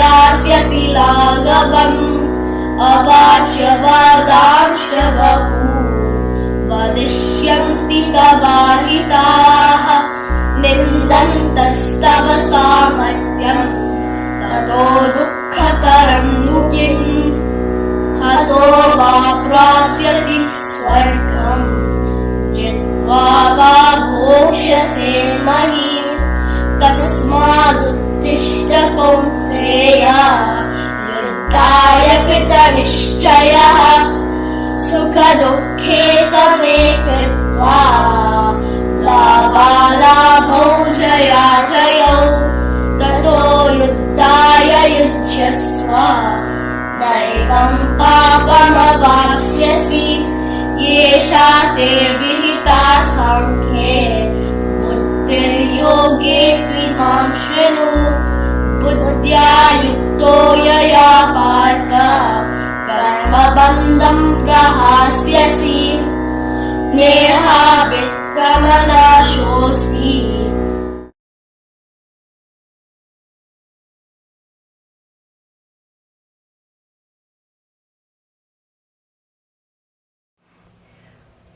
यास्यसि लाघवम् वदिष्यन्ति तवाहिताः निन्दन्तस्तव सामर्थ्यम् ततो दुःखतरं नु किम् हतो वा प्राप्स्यसि स्वर्गम् जित्वा वा भोक्ष्यसे महीम् तस्मादुत्तिष्ठ कौन्तेय युद्धाय कृतनिश्चयः सुखदुःखे समे कृत्वा लाभालाभौ जया जयौ ततो युद्धाय युज्यस्व नैवं पापमवाप्स्यसि येषा ते विहिता साङ्ख्ये बुद्धिर्योगे त्विमां शृणु विद्या युक्तो यया पार्थ कर्मबन्धं प्रहास्यसि नेहाविक्रमनाशोऽसि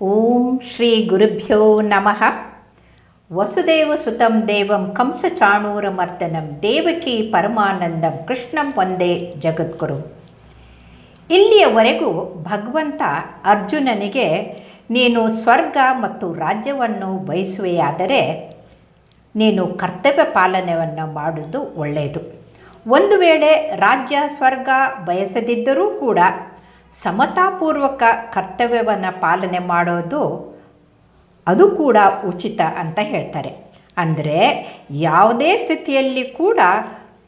ॐ श्रीगुरुभ्यो नमः ವಸುದೇವ ಸುತಂ ದೇವಂ ಕಂಸ ಕಂಸಚಾಣೂರಮರ್ದನಂ ದೇವಕಿ ಪರಮಾನಂದಂ, ಕೃಷ್ಣಂ ಒಂದೇ ಜಗದ್ಗುರು. ಇಲ್ಲಿಯವರೆಗೂ ಭಗವಂತ ಅರ್ಜುನನಿಗೆ ನೀನು ಸ್ವರ್ಗ ಮತ್ತು ರಾಜ್ಯವನ್ನು ಬಯಸುವೆಯಾದರೆ ನೀನು ಕರ್ತವ್ಯ ಪಾಲನೆಯನ್ನು ಮಾಡುವುದು ಒಳ್ಳೆಯದು. ಒಂದು ವೇಳೆ ರಾಜ್ಯ ಸ್ವರ್ಗ ಬಯಸದಿದ್ದರೂ ಕೂಡ ಸಮತಾಪೂರ್ವಕ ಕರ್ತವ್ಯವನ್ನು ಪಾಲನೆ ಮಾಡೋದು ಅದು ಕೂಡ ಉಚಿತ ಅಂತ ಹೇಳ್ತಾರೆ. ಅಂದರೆ ಯಾವುದೇ ಸ್ಥಿತಿಯಲ್ಲಿ ಕೂಡ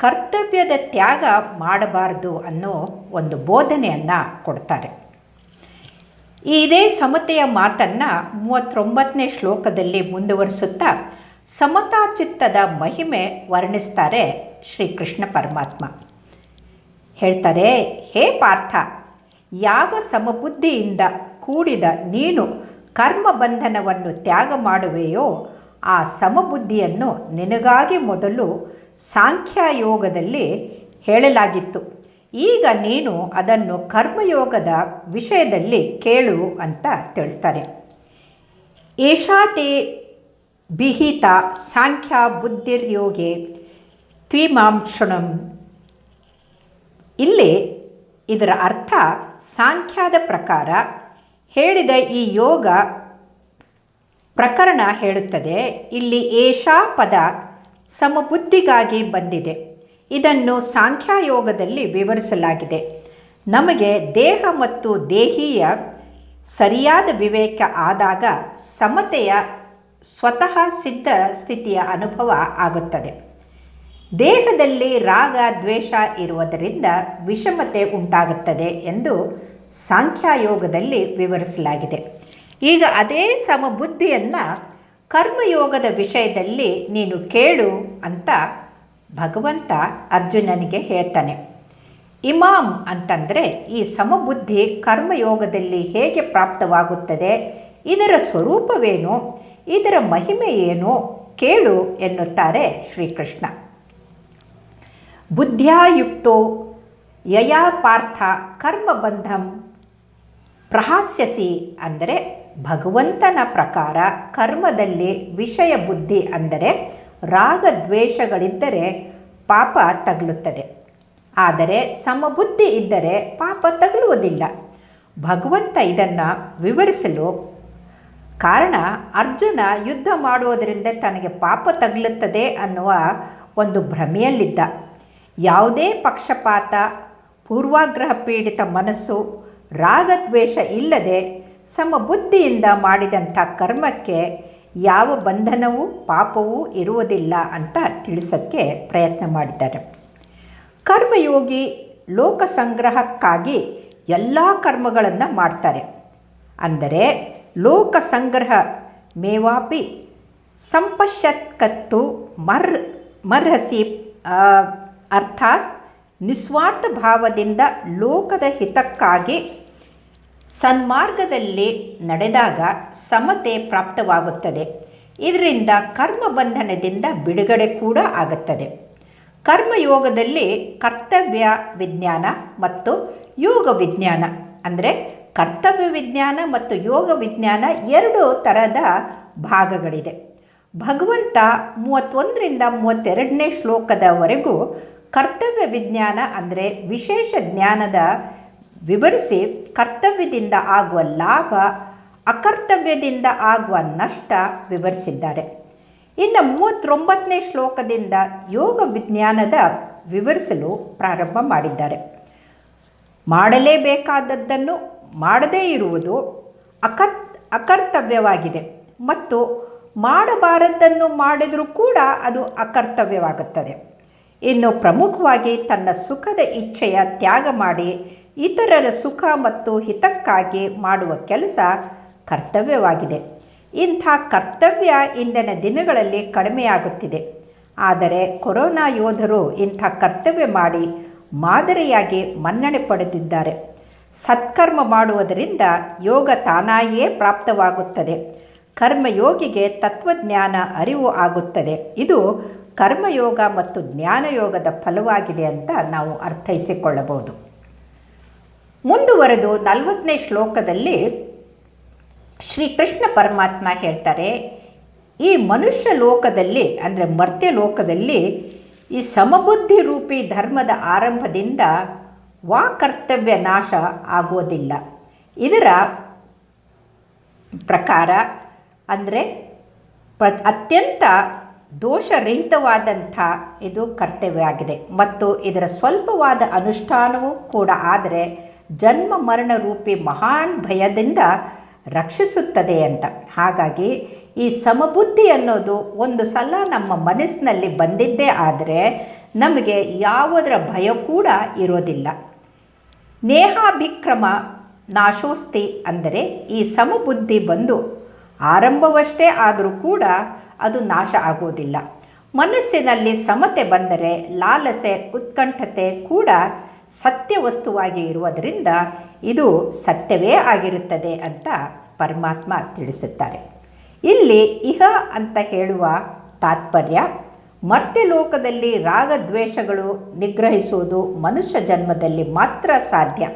ಕರ್ತವ್ಯದ ತ್ಯಾಗ ಮಾಡಬಾರ್ದು ಅನ್ನೋ ಒಂದು ಬೋಧನೆಯನ್ನು ಕೊಡ್ತಾರೆ. ಇದೇ ಸಮತೆಯ ಮಾತನ್ನು ಮೂವತ್ತೊಂಬತ್ತನೇ ಶ್ಲೋಕದಲ್ಲಿ ಮುಂದುವರಿಸುತ್ತಾ ಸಮತಾಚಿತ್ತದ ಮಹಿಮೆ ವರ್ಣಿಸ್ತಾರೆ ಶ್ರೀಕೃಷ್ಣ ಪರಮಾತ್ಮ. ಹೇಳ್ತಾರೆ, ಹೇ ಪಾರ್ಥ, ಯಾವ ಸಮಬುದ್ಧಿಯಿಂದ ಕೂಡಿದ ನೀನು ಕರ್ಮಬಂಧನವನ್ನು ತ್ಯಾಗ ಮಾಡುವೆಯೋ, ಆ ಸಮಬುದ್ಧಿಯನ್ನು ನಿನಗಾಗಿ ಮೊದಲು ಸಾಂಖ್ಯಾಯೋಗದಲ್ಲಿ ಹೇಳಲಾಗಿತ್ತು. ಈಗ ನೀನು ಅದನ್ನು ಕರ್ಮಯೋಗದ ವಿಷಯದಲ್ಲಿ ಕೇಳು ಅಂತ ತಿಳಿಸ್ತಾರೆ. ಏಷಾತೆ ಬಿಹಿತ ಸಾಂಖ್ಯ ಬುದ್ಧಿರ್ಯೋಗೆ ತ್ವಿಮಾಂಕ್ಷಣಂ ಇಲ್ಲಿ ಇದರ ಅರ್ಥ ಸಾಂಖ್ಯಾದ ಪ್ರಕಾರ ಹೇಳಿದ ಈ ಯೋಗ ಪ್ರಕರಣ ಹೇಳುತ್ತದೆ. ಇಲ್ಲಿ ಏಷಾ ಪದ ಸಮಬುದ್ಧಿಗಾಗಿ ಬಂದಿದೆ. ಇದನ್ನು ಸಾಂಖ್ಯಾಯೋಗದಲ್ಲಿ ವಿವರಿಸಲಾಗಿದೆ. ನಮಗೆ ದೇಹ ಮತ್ತು ದೇಹಿಯ ಸರಿಯಾದ ವಿವೇಕ ಆದಾಗ ಸಮತೆಯ ಸ್ವತಃ ಸಿದ್ಧ ಸ್ಥಿತಿಯ ಅನುಭವ ಆಗುತ್ತದೆ. ದೇಹದಲ್ಲಿ ರಾಗ ದ್ವೇಷ ಇರುವುದರಿಂದ ವಿಷಮತೆ ಉಂಟಾಗುತ್ತದೆ ಎಂದು ಸಾಂಖ್ಯಯೋಗದಲ್ಲಿ ವಿವರಿಸಲಾಗಿದೆ. ಈಗ ಅದೇ ಸಮಬುದ್ಧಿಯನ್ನು ಕರ್ಮಯೋಗದ ವಿಷಯದಲ್ಲಿ ನೀನು ಕೇಳು ಅಂತ ಭಗವಂತ ಅರ್ಜುನನಿಗೆ ಹೇಳ್ತಾನೆ. ಇಮಾಮ್ ಅಂತಂದರೆ ಈ ಸಮಬುದ್ಧಿ ಕರ್ಮಯೋಗದಲ್ಲಿ ಹೇಗೆ ಪ್ರಾಪ್ತವಾಗುತ್ತದೆ, ಇದರ ಸ್ವರೂಪವೇನು, ಇದರ ಮಹಿಮೆ ಏನು, ಕೇಳು ಎನ್ನುತ್ತಾರೆ ಶ್ರೀಕೃಷ್ಣ. ಬುದ್ಧ್ಯಾಯುಕ್ತೋ ಯಯಾ ಪಾರ್ಥ ಕರ್ಮಬಂಧಂ ಪ್ರಹಾಸ್ಯಸಿ ಅಂದರೆ ಭಗವಂತನ ಪ್ರಕಾರ ಕರ್ಮದಲ್ಲಿ ವಿಷಯ ಬುದ್ಧಿ ಅಂದರೆ ರಾಗದ್ವೇಷಗಳಿದ್ದರೆ ಪಾಪ ತಗಲುತ್ತದೆ. ಆದರೆ ಸಮಬುದ್ಧಿ ಇದ್ದರೆ ಪಾಪ ತಗಲುವುದಿಲ್ಲ. ಭಗವಂತ ಇದನ್ನು ವಿವರಿಸಲು ಕಾರಣ ಅರ್ಜುನ ಯುದ್ಧ ಮಾಡುವುದರಿಂದ ತನಗೆ ಪಾಪ ತಗಲುತ್ತದೆ ಅನ್ನುವ ಒಂದು ಭ್ರಮೆಯಲ್ಲಿದ್ದ. ಯಾವುದೇ ಪಕ್ಷಪಾತ ಪೂರ್ವಾಗ್ರಹ ಪೀಡಿತ ಮನಸ್ಸು, ರಾಗದ್ವೇಷ ಇಲ್ಲದೆ ಸಮಬುದ್ಧಿಯಿಂದ ಮಾಡಿದಂಥ ಕರ್ಮಕ್ಕೆ ಯಾವ ಬಂಧನವೂ, ಪಾಪವೂ ಇರುವುದಿಲ್ಲ ಅಂತ ತಿಳಿಸೋಕ್ಕೆ ಪ್ರಯತ್ನ ಮಾಡಿದ್ದಾರೆ. ಕರ್ಮಯೋಗಿ ಲೋಕ ಸಂಗ್ರಹಕ್ಕಾಗಿ ಎಲ್ಲ ಕರ್ಮಗಳನ್ನು ಮಾಡ್ತಾರೆ. ಅಂದರೆ ಲೋಕ ಸಂಗ್ರಹ ಮೇವಾಪಿ ಸಂಪಶ್ಯತ್ಕತ್ತು ಮರ್ ಮರ್ಹಸಿ ಅರ್ಥಾತ್ ನಿಸ್ವಾರ್ಥ ಭಾವದಿಂದ ಲೋಕದ ಹಿತಕ್ಕಾಗಿ ಸನ್ಮಾರ್ಗದಲ್ಲಿ ನಡೆದಾಗ ಸಮತೆ ಪ್ರಾಪ್ತವಾಗುತ್ತದೆ. ಇದರಿಂದ ಕರ್ಮ ಬಂಧನದಿಂದ ಬಿಡುಗಡೆ ಕೂಡ ಆಗುತ್ತದೆ. ಕರ್ಮಯೋಗದಲ್ಲಿ ಕರ್ತವ್ಯ ವಿಜ್ಞಾನ ಮತ್ತು ಯೋಗ ವಿಜ್ಞಾನ, ಅಂದರೆ ಕರ್ತವ್ಯ ವಿಜ್ಞಾನ ಮತ್ತು ಯೋಗ ವಿಜ್ಞಾನ ಎರಡು ಥರದ ಭಾಗಗಳಿದೆ. ಭಗವಂತ ಮೂವತ್ತೊಂದರಿಂದ ಮೂವತ್ತೆರಡನೇ ಶ್ಲೋಕದವರೆಗೂ ಕರ್ತವ್ಯ ವಿಜ್ಞಾನ ಅಂದರೆ ವಿಶೇಷ ಜ್ಞಾನದ ವಿವರಿಸಿ ಕರ್ತವ್ಯದಿಂದ ಆಗುವ ಲಾಭ, ಅಕರ್ತವ್ಯದಿಂದ ಆಗುವ ನಷ್ಟ ವಿವರಿಸಿದ್ದಾರೆ. ಇನ್ನು ಮೂವತ್ತೊಂಬತ್ತನೇ ಶ್ಲೋಕದಿಂದ ಯೋಗ ವಿಜ್ಞಾನದ ವಿವರಿಸಲು ಪ್ರಾರಂಭ ಮಾಡಿದ್ದಾರೆ. ಮಾಡಲೇಬೇಕಾದದ್ದನ್ನು ಮಾಡದೇ ಇರುವುದು ಅಕತ್ ಅಕರ್ತವ್ಯವಾಗಿದೆ ಮತ್ತು ಮಾಡಬಾರದ್ದನ್ನು ಮಾಡಿದರೂ ಕೂಡ ಅದು ಅಕರ್ತವ್ಯವಾಗುತ್ತದೆ. ಇನ್ನು ಪ್ರಮುಖವಾಗಿ ತನ್ನ ಸುಖದ ಇಚ್ಛೆಯ ತ್ಯಾಗ ಮಾಡಿ ಇತರರ ಸುಖ ಮತ್ತು ಹಿತಕ್ಕಾಗಿ ಮಾಡುವ ಕೆಲಸ ಕರ್ತವ್ಯವಾಗಿದೆ. ಇಂಥ ಕರ್ತವ್ಯ ಇಂದಿನ ದಿನಗಳಲ್ಲಿ ಕಡಿಮೆಯಾಗುತ್ತಿದೆ. ಆದರೆ ಕೊರೋನಾ ಯೋಧರು ಇಂಥ ಕರ್ತವ್ಯ ಮಾಡಿ ಮಾದರಿಯಾಗಿ ಮನ್ನಣೆ ಪಡೆದಿದ್ದಾರೆ. ಸತ್ಕರ್ಮ ಮಾಡುವುದರಿಂದ ಯೋಗ ತಾನಾಗಿಯೇ ಪ್ರಾಪ್ತವಾಗುತ್ತದೆ. ಕರ್ಮಯೋಗಿಗೆ ತತ್ವಜ್ಞಾನ ಅರಿವು ಆಗುತ್ತದೆ. ಇದು ಕರ್ಮಯೋಗ ಮತ್ತು ಜ್ಞಾನಯೋಗದ ಫಲವಾಗಿದೆ ಅಂತ ನಾವು ಅರ್ಥೈಸಿಕೊಳ್ಳಬಹುದು. ಮುಂದುವರೆದು ನಲವತ್ತನೇ ಶ್ಲೋಕದಲ್ಲಿ ಶ್ರೀಕೃಷ್ಣ ಪರಮಾತ್ಮ ಹೇಳ್ತಾರೆ, ಈ ಮನುಷ್ಯ ಲೋಕದಲ್ಲಿ, ಅಂದರೆ ಮರ್ತ್ಯ ಲೋಕದಲ್ಲಿ, ಈ ಸಮಬುದ್ಧಿ ರೂಪಿ ಧರ್ಮದ ಆರಂಭದಿಂದ ವಾ ಕರ್ತವ್ಯ ನಾಶ ಆಗೋದಿಲ್ಲ. ಇದರ ಪ್ರಕಾರ, ಅಂದರೆ ಪ್ರ, ಅತ್ಯಂತ ದೋಷರಹಿತವಾದಂಥ ಇದು ಕರ್ತವ್ಯ ಆಗಿದೆ. ಮತ್ತು ಇದರ ಸ್ವಲ್ಪವಾದ ಅನುಷ್ಠಾನವೂ ಕೂಡ ಆದರೆ ಜನ್ಮ ಮರಣ ರೂಪಿ ಮಹಾನ್ ಭಯದಿಂದ ರಕ್ಷಿಸುತ್ತದೆ ಅಂತ. ಹಾಗಾಗಿ ಈ ಸಮಬುದ್ಧಿ ಅನ್ನೋದು ಒಂದು ಸಲ ನಮ್ಮ ಮನಸ್ಸಿನಲ್ಲಿ ಬಂದಿದ್ದೇ ಆದರೆ ನಮಗೆ ಯಾವುದರ ಭಯ ಕೂಡ ಇರೋದಿಲ್ಲ. ನೇಹಾಭಿಕ್ರಮ ನಾಶೋಸ್ತಿ ಅಂದರೆ ಈ ಸಮಬುದ್ಧಿ ಬಂದು ಆರಂಭವಷ್ಟೇ ಆದರೂ ಕೂಡ ಅದು ನಾಶ ಆಗೋದಿಲ್ಲ ಮನಸ್ಸಿನಲ್ಲಿ ಸಮತೆ ಬಂದರೆ ಲಾಲಸೆ, ಉತ್ಕಂಠತೆ ಕೂಡ ಸತ್ಯ ವಸ್ತುವಾಗಿ ಇರುವುದರಿಂದ ಇದು ಸತ್ಯವೇ ಆಗಿರುತ್ತದೆ ಅಂತ ಪರಮಾತ್ಮ ತಿಳಿಸುತ್ತಾರೆ. ಇಲ್ಲಿ ಇಹ ಅಂತ ಹೇಳುವ ತಾತ್ಪರ್ಯ ಮರ್ತ್ಯಲೋಕದಲ್ಲಿ ರಾಗದ್ವೇಷಗಳು ನಿಗ್ರಹಿಸುವುದು ಮನುಷ್ಯ ಜನ್ಮದಲ್ಲಿ ಮಾತ್ರ ಸಾಧ್ಯ.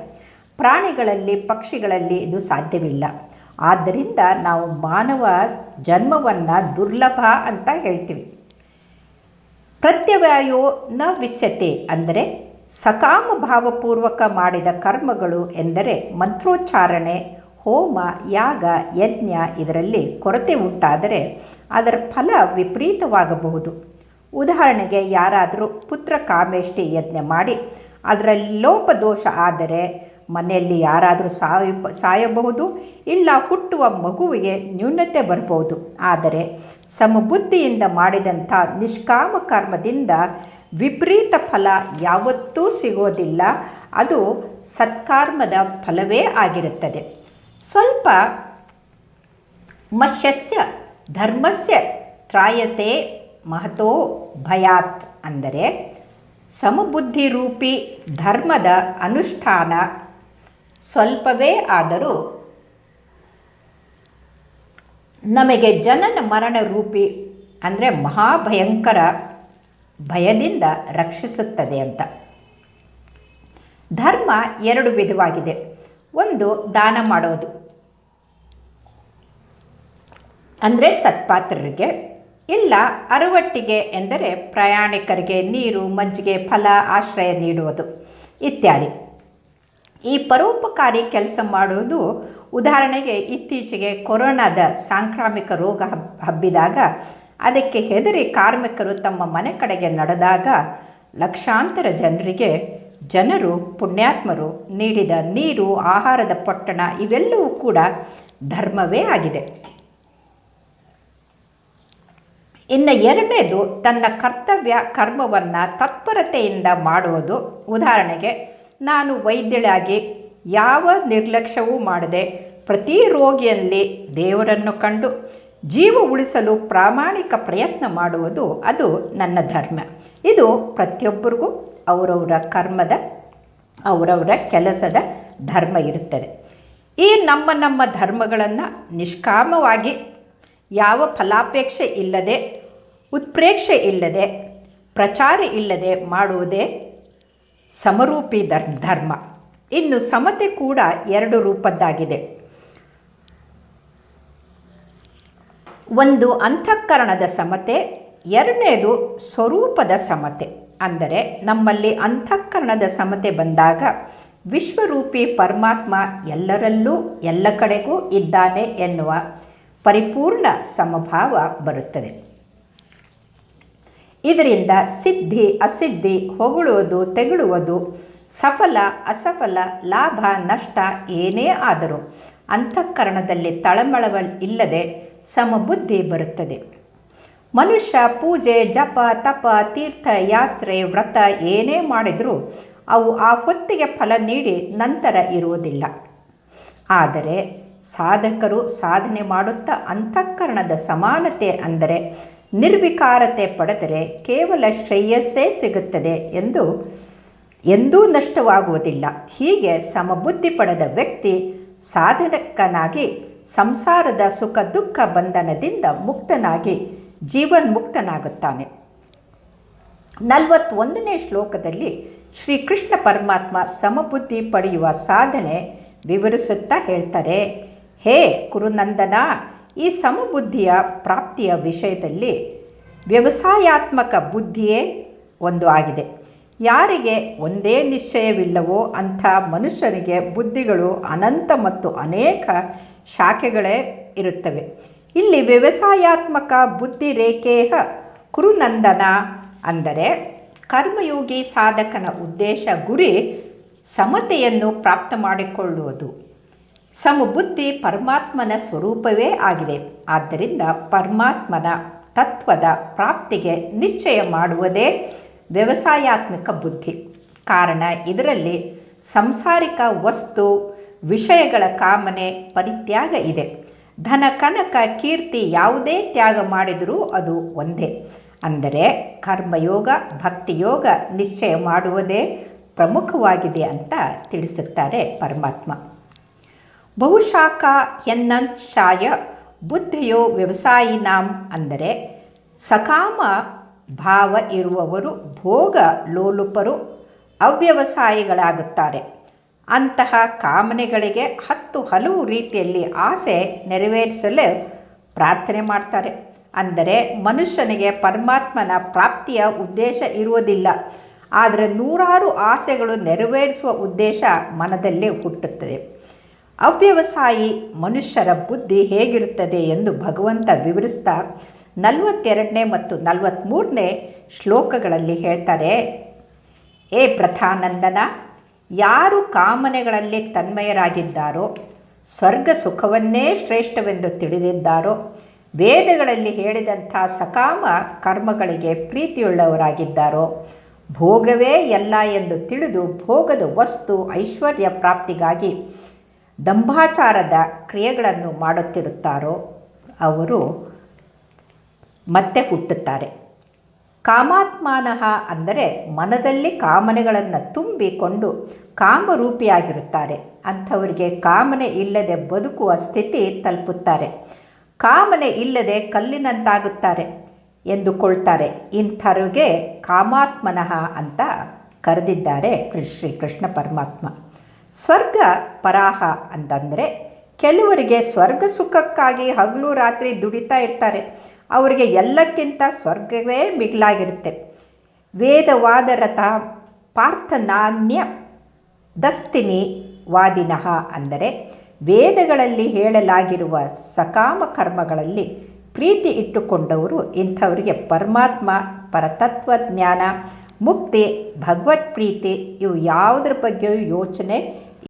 ಪ್ರಾಣಿಗಳಲ್ಲಿ, ಪಕ್ಷಿಗಳಲ್ಲಿ ಇದು ಸಾಧ್ಯವಿಲ್ಲ. ಆದ್ದರಿಂದ ನಾವು ಮಾನವ ಜನ್ಮವನ್ನು ದುರ್ಲಭ ಅಂತ ಹೇಳ್ತೀವಿ. ಪ್ರತ್ಯವಾಯೋ ನ ವಿಸ್ಯತೆ ಅಂದರೆ ಸಕಾಮ ಭಾವಪೂರ್ವಕ ಮಾಡಿದ ಕರ್ಮಗಳು ಎಂದರೆ ಮಂತ್ರೋಚ್ಚಾರಣೆ, ಹೋಮ, ಯಾಗ, ಯಜ್ಞ ಇದರಲ್ಲಿ ಕೊರತೆ ಉಂಟಾದರೆ ಅದರ ಫಲ ವಿಪರೀತವಾಗಬಹುದು. ಉದಾಹರಣೆಗೆ ಯಾರಾದರೂ ಪುತ್ರ ಕಾಮೇಷ್ಟಿ ಯಜ್ಞ ಮಾಡಿ, ಅದರಲ್ಲಿ ಲೋಪದೋಷ ಆದರೆ ಮನೆಯಲ್ಲಿ ಯಾರಾದರೂ ಸಾಯ, ಸಾಯಬಹುದು ಇಲ್ಲ ಹುಟ್ಟುವ ಮಗುವಿಗೆ ನ್ಯೂನತೆ ಬರಬಹುದು. ಆದರೆ ಸಮಬುದ್ಧಿಯಿಂದ ಮಾಡಿದಂಥ ನಿಷ್ಕಾಮ ಕರ್ಮದಿಂದ ವಿಪರೀತ ಫಲ ಯಾವತ್ತೂ ಸಿಗೋದಿಲ್ಲ. ಅದು ಸತ್ಕರ್ಮದ ಫಲವೇ ಆಗಿರುತ್ತದೆ. ಸ್ವಲ್ಪ ಮತ್ಸ್ಯಸ್ಯ ಧರ್ಮಸ್ಯ ತ್ರಾಯತೆ ಮಹತೋ ಭಯಾತ್ ಅಂದರೆ ಸಮಬುದ್ಧಿ ರೂಪಿ ಧರ್ಮದ ಅನುಷ್ಠಾನ ಸ್ವಲ್ಪವೇ ಆದರೂ ನಮಗೆ ಜನನ ಮರಣ ರೂಪಿ ಅಂದರೆ ಮಹಾಭಯಂಕರ ಭಯದಿಂದ ರಕ್ಷಿಸುತ್ತದೆ ಅಂತ. ಧರ್ಮ ಎರಡು ವಿಧವಾಗಿದೆ. ಒಂದು ದಾನ ಮಾಡೋದು. ಅಂದರೆ ಸತ್ಪಾತ್ರರಿಗೆ, ಇಲ್ಲ ಅರವಟ್ಟಿಗೆ ಎಂದರೆ ಪ್ರಯಾಣಿಕರಿಗೆ ನೀರು ಮಜ್ಜಿಗೆ ಫಲ, ಆಶ್ರಯ ನೀಡುವುದು ಇತ್ಯಾದಿ. ಈ ಪರೋಪಕಾರಿ ಕೆಲಸ ಮಾಡುವುದು ಉದಾಹರಣೆಗೆ ಇತ್ತೀಚೆಗೆ ಕೊರೋನಾದ ಸಾಂಕ್ರಾಮಿಕ ರೋಗ ಹಬ್, ಹಬ್ಬಿದಾಗ ಅದಕ್ಕೆ ಹೆದರಿ ಕಾರ್ಮಿಕರು ತಮ್ಮ ಮನೆ ಕಡೆಗೆ ನಡೆದಾಗ ಲಕ್ಷಾಂತರ ಜನರಿಗೆ ಜನರು, ಪುಣ್ಯಾತ್ಮರು ನೀಡಿದ ನೀರು, ಆಹಾರದ ಪೊಟ್ಟಣ ಇವೆಲ್ಲವೂ ಕೂಡ ಧರ್ಮವೇ ಆಗಿದೆ. ಇನ್ನು ಎರಡನೇದು ತನ್ನ ಕರ್ತವ್ಯ, ಕರ್ಮವನ್ನು ತತ್ಪರತೆಯಿಂದ ಮಾಡುವುದು. ಉದಾಹರಣೆಗೆ ನಾನು ವೈದ್ಯಳಾಗಿ ಯಾವ ನಿರ್ಲಕ್ಷ್ಯವೂ ಮಾಡದೆ ಪ್ರತಿ ರೋಗಿಯಲ್ಲಿ ದೇವರನ್ನು ಕಂಡು ಜೀವ ಉಳಿಸಲು ಪ್ರಾಮಾಣಿಕ ಪ್ರಯತ್ನ ಮಾಡುವುದು ಅದು ನನ್ನ ಧರ್ಮ. ಇದು ಪ್ರತಿಯೊಬ್ಬರಿಗೂ ಅವರವರ ಕರ್ಮದ, ಅವರವರ ಕೆಲಸದ ಧರ್ಮ ಇರುತ್ತದೆ. ಈ ನಮ್ಮ ನಮ್ಮ ಧರ್ಮಗಳನ್ನು ನಿಷ್ಕಾಮವಾಗಿ ಯಾವ ಫಲಾಪೇಕ್ಷೆ ಇಲ್ಲದೆ, ಉತ್ಪ್ರೇಕ್ಷೆ ಇಲ್ಲದೆ, ಪ್ರಚಾರ ಇಲ್ಲದೆ ಮಾಡುವುದೇ ಸಮರೂಪಿ ಧರ್, ಧರ್ಮ. ಇನ್ನು ಸಮತೆ ಕೂಡ ಎರಡು ರೂಪದ್ದಾಗಿದೆ. ಒಂದು ಅಂತಃಕರಣದ ಸಮತೆ, ಎರಡನೇದು ಸ್ವರೂಪದ ಸಮತೆ. ಅಂದರೆ ನಮ್ಮಲ್ಲಿ ಅಂತಃಕರಣದ ಸಮತೆ ಬಂದಾಗ ವಿಶ್ವರೂಪಿ ಪರಮಾತ್ಮ ಎಲ್ಲರಲ್ಲೂ, ಎಲ್ಲ ಕಡೆಗೂ ಇದ್ದಾನೆ ಎನ್ನುವ ಪರಿಪೂರ್ಣ ಸಮಭಾವ ಬರುತ್ತದೆ. ಇದರಿಂದ ಸಿದ್ಧಿ ಅಸಿದ್ಧಿ ಹೊಗಳುವುದು ತೆಗಳುವುದು. ಸಫಲ ಅಸಫಲ ಲಾಭ ನಷ್ಟ ಏನೇ ಆದರೂ ಅಂತಃಕರಣದಲ್ಲಿ ತಳಮಳವ ಇಲ್ಲದೆ ಸಮಬುದ್ಧಿ ಬರುತ್ತದೆ. ಮನುಷ್ಯ ಪೂಜೆ, ಜಪ, ತಪ, ತೀರ್ಥ, ಯಾತ್ರೆ, ವ್ರತ ಏನೇ ಮಾಡಿದರೂ ಅವು ಆ ಹೊತ್ತಿಗೆ ಫಲ ನೀಡಿ ನಂತರ ಇರುವುದಿಲ್ಲ. ಆದರೆ ಸಾಧಕರು ಸಾಧನೆ ಮಾಡುತ್ತಾ ಅಂತಃಕರಣದ ಸಮಾನತೆ ಅಂದರೆ ನಿರ್ವಿಕಾರತೆ ಪಡೆದರೆ ಕೇವಲ ಶ್ರೇಯಸ್ಸೇ ಸಿಗುತ್ತದೆ ಎಂದು ಎಂದೂ ನಷ್ಟವಾಗುವುದಿಲ್ಲ. ಹೀಗೆ ಸಮಬುದ್ಧಿ ಪಡೆದ ವ್ಯಕ್ತಿ ಸಾಧಕನಾಗಿ ಸಂಸಾರದ ಸುಖ ದುಃಖ ಬಂಧನದಿಂದ ಮುಕ್ತನಾಗಿ ಜೀವನ್ಮುಕ್ತನಾಗುತ್ತಾನೆ. ನಲವತ್ತೊಂದನೇ ಶ್ಲೋಕದಲ್ಲಿ ಶ್ರೀಕೃಷ್ಣ ಪರಮಾತ್ಮ ಸಮಬುದ್ಧಿ ಪಡೆಯುವ ಸಾಧನೆ ವಿವರಿಸುತ್ತಾ ಹೇಳ್ತಾರೆ, ಹೇ ಕುರುನಂದನ ಈ ಸಮಬುದ್ಧಿಯ ಪ್ರಾಪ್ತಿಯ ವಿಷಯದಲ್ಲಿ ವ್ಯವಸಾಯಾತ್ಮಕ ಬುದ್ಧಿಯೇ ಒಂದು ಆಗಿದೆ. ಯಾರಿಗೆ ಒಂದೇ ನಿಶ್ಚಯವಿಲ್ಲವೋ ಅಂಥ ಮನುಷ್ಯನಿಗೆ ಬುದ್ಧಿಗಳು ಅನಂತ ಮತ್ತು ಅನೇಕ ಶಾಖೆಗಳೇ ಇರುತ್ತವೆ. ಇಲ್ಲಿ ವ್ಯವಸಾಯಾತ್ಮಕ ಬುದ್ಧಿ ರೇಖೇಹ ಕುರುನಂದನ ಅಂದರೆ ಕರ್ಮಯೋಗಿ ಸಾಧಕನ ಉದ್ದೇಶ ಗುರಿ ಸಮತೆಯನ್ನು ಪ್ರಾಪ್ತ ಮಾಡಿಕೊಳ್ಳುವುದು. ಸಮಬುದ್ಧಿ ಪರಮಾತ್ಮನ ಸ್ವರೂಪವೇ ಆಗಿದೆ. ಆದ್ದರಿಂದ ಪರಮಾತ್ಮನ ತತ್ವದ ಪ್ರಾಪ್ತಿಗೆ ನಿಶ್ಚಯ ಮಾಡುವುದೇ ವ್ಯವಸಾಯಾತ್ಮಕ ಬುದ್ಧಿ. ಕಾರಣ ಇದರಲ್ಲಿ ಸಂಸಾರಿಕ ವಸ್ತು, ವಿಷಯಗಳ ಕಾಮನೆ, ಪರಿತ್ಯಾಗ ಇದೆ. ಧನ, ಕನಕ, ಕೀರ್ತಿ ಯಾವುದೇ ತ್ಯಾಗ ಮಾಡಿದರೂ ಅದು ಒಂದೇ. ಅಂದರೆ ಕರ್ಮಯೋಗ, ಭಕ್ತಿಯೋಗ ನಿಶ್ಚಯ ಮಾಡುವುದೇ ಪ್ರಮುಖವಾಗಿದೆ ಅಂತ ತಿಳಿಸುತ್ತಾರೆ ಪರಮಾತ್ಮ. ಬಹುಶಾಖ ಎನ್ನಂಶಾಯ ಬುದ್ಧಿಯೋ ವ್ಯವಸಾಯಿನಾಂ ಅಂದರೆ ಸಕಾಮ ಭಾವ ಇರುವವರು ಭೋಗ ಲೋಲುಪರು ಅವ್ಯವಸಾಯಿಗಳಾಗುತ್ತಾರೆ. ಅಂತಹ ಕಾಮನೆಗಳಿಗೆ ಹತ್ತು ಹಲವು ರೀತಿಯಲ್ಲಿ ಆಸೆ ನೆರವೇರಿಸಲು ಪ್ರಾರ್ಥನೆ ಮಾಡ್ತಾರೆ. ಅಂದರೆ ಮನುಷ್ಯನಿಗೆ ಪರಮಾತ್ಮನ ಪ್ರಾಪ್ತಿಯ ಉದ್ದೇಶ ಇರುವುದಿಲ್ಲ. ಆದರೆ ನೂರಾರು ಆಸೆಗಳು ನೆರವೇರಿಸುವ ಉದ್ದೇಶ ಮನದಲ್ಲೇ ಹುಟ್ಟುತ್ತದೆ. ಅವ್ಯವಸಾಯಿ ಮನುಷ್ಯರ ಬುದ್ಧಿ ಹೇಗಿರುತ್ತದೆ ಎಂದು ಭಗವಂತ ವಿವರಿಸ್ತಾ ನಲವತ್ತೆರಡನೇ ಮತ್ತು ನಲವತ್ತ್ಮೂರನೇ ಶ್ಲೋಕಗಳಲ್ಲಿ ಹೇಳ್ತಾರೆ, ಏ ಪ್ರಥಾನಂದನ, ಯಾರು ಕಾಮನೆಗಳಲ್ಲಿ ತನ್ಮಯರಾಗಿದ್ದಾರೋ, ಸ್ವರ್ಗ ಸುಖವನ್ನೇ ಶ್ರೇಷ್ಠವೆಂದು ತಿಳಿದಿದ್ದಾರೋ, ವೇದಗಳಲ್ಲಿ ಹೇಳಿದಂಥ ಸಕಾಮ ಕರ್ಮಗಳಿಗೆ ಪ್ರೀತಿಯುಳ್ಳವರಾಗಿದ್ದಾರೋ, ಭೋಗವೇ ಎಲ್ಲ ಎಂದು ತಿಳಿದು ಭೋಗದ ವಸ್ತು ಐಶ್ವರ್ಯ ಪ್ರಾಪ್ತಿಗಾಗಿ ದಂಭಾಚಾರದ ಕ್ರಿಯೆಗಳನ್ನು ಮಾಡುತ್ತಿರುತ್ತಾರೋ ಅವರು ಮತ್ತೆ ಹುಟ್ಟುತ್ತಾರೆ. ಕಾಮಾತ್ಮಾನಃ ಅಂದರೆ ಮನದಲ್ಲಿ ಕಾಮನೆಗಳನ್ನು ತುಂಬಿಕೊಂಡು ಕಾಮರೂಪಿಯಾಗಿರುತ್ತಾರೆ. ಅಂಥವರಿಗೆ ಕಾಮನೆ ಇಲ್ಲದೆ ಬದುಕುವ ಸ್ಥಿತಿ ತಲುಪುತ್ತಾರೆ. ಕಾಮನೆ ಇಲ್ಲದೆ ಕಲ್ಲಿನಂತಾಗುತ್ತಾರೆ ಎಂದುಕೊಳ್ತಾರೆ. ಇಂಥವ್ರಿಗೆ ಕಾಮಾತ್ಮನಃ ಅಂತ ಕರೆದಿದ್ದಾರೆ ಶ್ರೀ ಕೃಷ್ಣ ಪರಮಾತ್ಮ. ಸ್ವರ್ಗ ಪರಾಹ ಅಂತಂದರೆ ಕೆಲವರಿಗೆ ಸ್ವರ್ಗ ಸುಖಕ್ಕಾಗಿ ಹಗಲು ರಾತ್ರಿ ದುಡಿತಾ ಇರ್ತಾರೆ. ಅವರಿಗೆ ಎಲ್ಲಕ್ಕಿಂತ ಸ್ವರ್ಗವೇ ಮಿಗಿಲಾಗಿರುತ್ತೆ. ವೇದವಾದರಥ ಪಾರ್ಥನಾನ್ಯ ದಸ್ತಿನಿ ವಾದಿನಃ ಅಂದರೆ ವೇದಗಳಲ್ಲಿ ಹೇಳಲಾಗಿರುವ ಸಕಾಮ ಕರ್ಮಗಳಲ್ಲಿ ಪ್ರೀತಿ ಇಟ್ಟುಕೊಂಡವರು ಇಂಥವರಿಗೆ ಪರಮಾತ್ಮ ಪರತತ್ವ ಜ್ಞಾನ ಮುಕ್ತಿ ಭಗವತ್ ಪ್ರೀತಿ ಇವು ಯಾವುದ್ರ ಬಗ್ಗೆಯೂ ಯೋಚನೆ